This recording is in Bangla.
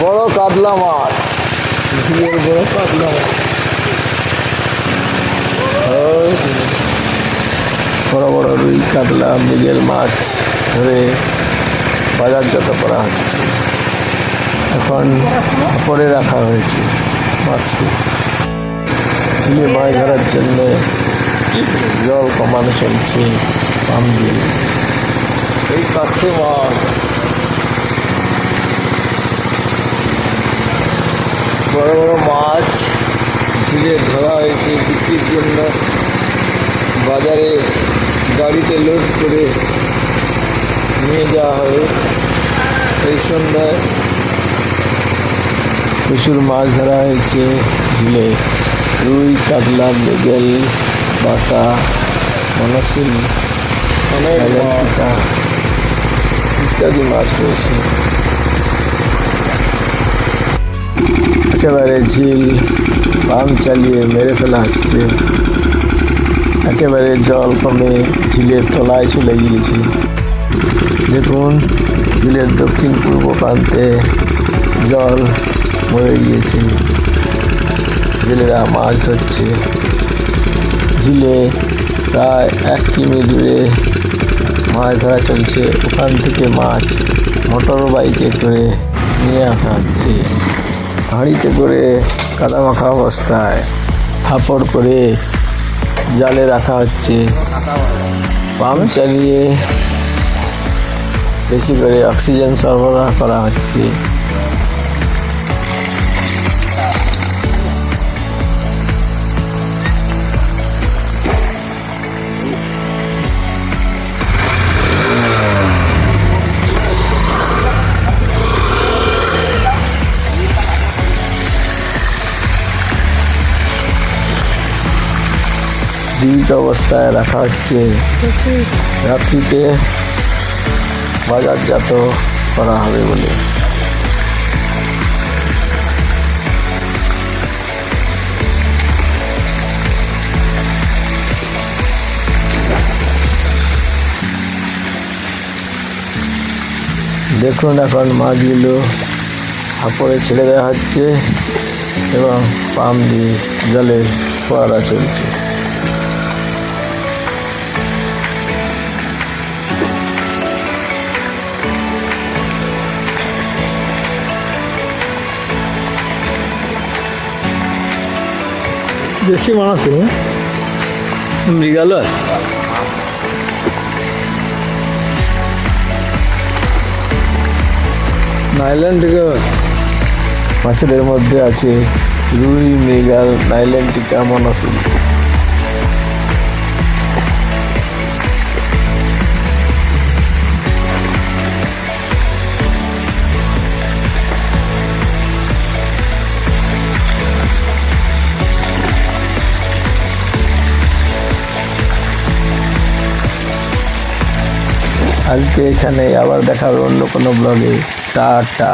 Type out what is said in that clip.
বড় কাতলা মাছ বড় কাতলা মাছ। বড় বড় রুই কাতলা, মৃগেল মাছ ধরে বাজারজাত করা হচ্ছে। এখন পরে রাখা হয়েছে মাছকে ঝিলে মাছ ধরার জন্য জল কমানো চলছে পাম দিয়ে। এই কাছে মাছ। বড় বড় মাছ ঝিলে ধরা হয়েছে বিক্রির জন্য। বাজারে গাড়িতে লোড করে নিয়ে যাওয়া হবে এই সন্ধ্যায় প্রচুর মাছ ধরা হয়েছে ঝিলে। রুই কাতলা মৃগেল বাটা মনসিল অনেক ইত্যাদি মাছ রয়েছে। একেবারে ঝিল পাম চালিয়ে মেরে ফেলা হচ্ছে। একেবারে জল কমে ঝিলের তলায় চলে গিয়েছে। দেখুন, ঝিলের দক্ষিণ পূর্ব প্রান্তে জল মরে গিয়েছে। জেলেরা মাছ ধরছে। ঝিলে প্রায় এক কিমি দূরে মাছ ধরা চলছে। ওখান থেকে মাছ মোটর বাইকে করে নিয়ে আসা হচ্ছে। হাঁড়িতে করে কাদামাখা অবস্থায় হাঁপড় করে জালে রাখা হচ্ছে। পাম্প চালিয়ে বেশি করে অক্সিজেন সরবরাহ করা হচ্ছে। জীবিত অবস্থায় রাখা হচ্ছে। রাত্রিতে বাজারজাত করা হবে বলে। দেখুন এখন মাছগুলো হাপড়ে ছেড়ে দেওয়া হচ্ছে এবং পাম দিয়ে জলের ফোয়ারা চলছে। দেশি মানুষ মৃগালয়? মৃগাল নাইল্যান্ড থেকে মাছেদের মধ্যে আছে রুই মৃগাল নাইল্যান্ডিকা মনসিল আজকে এখানে আবার দেখা হবে অন্য কোনো ব্লগে টাটা।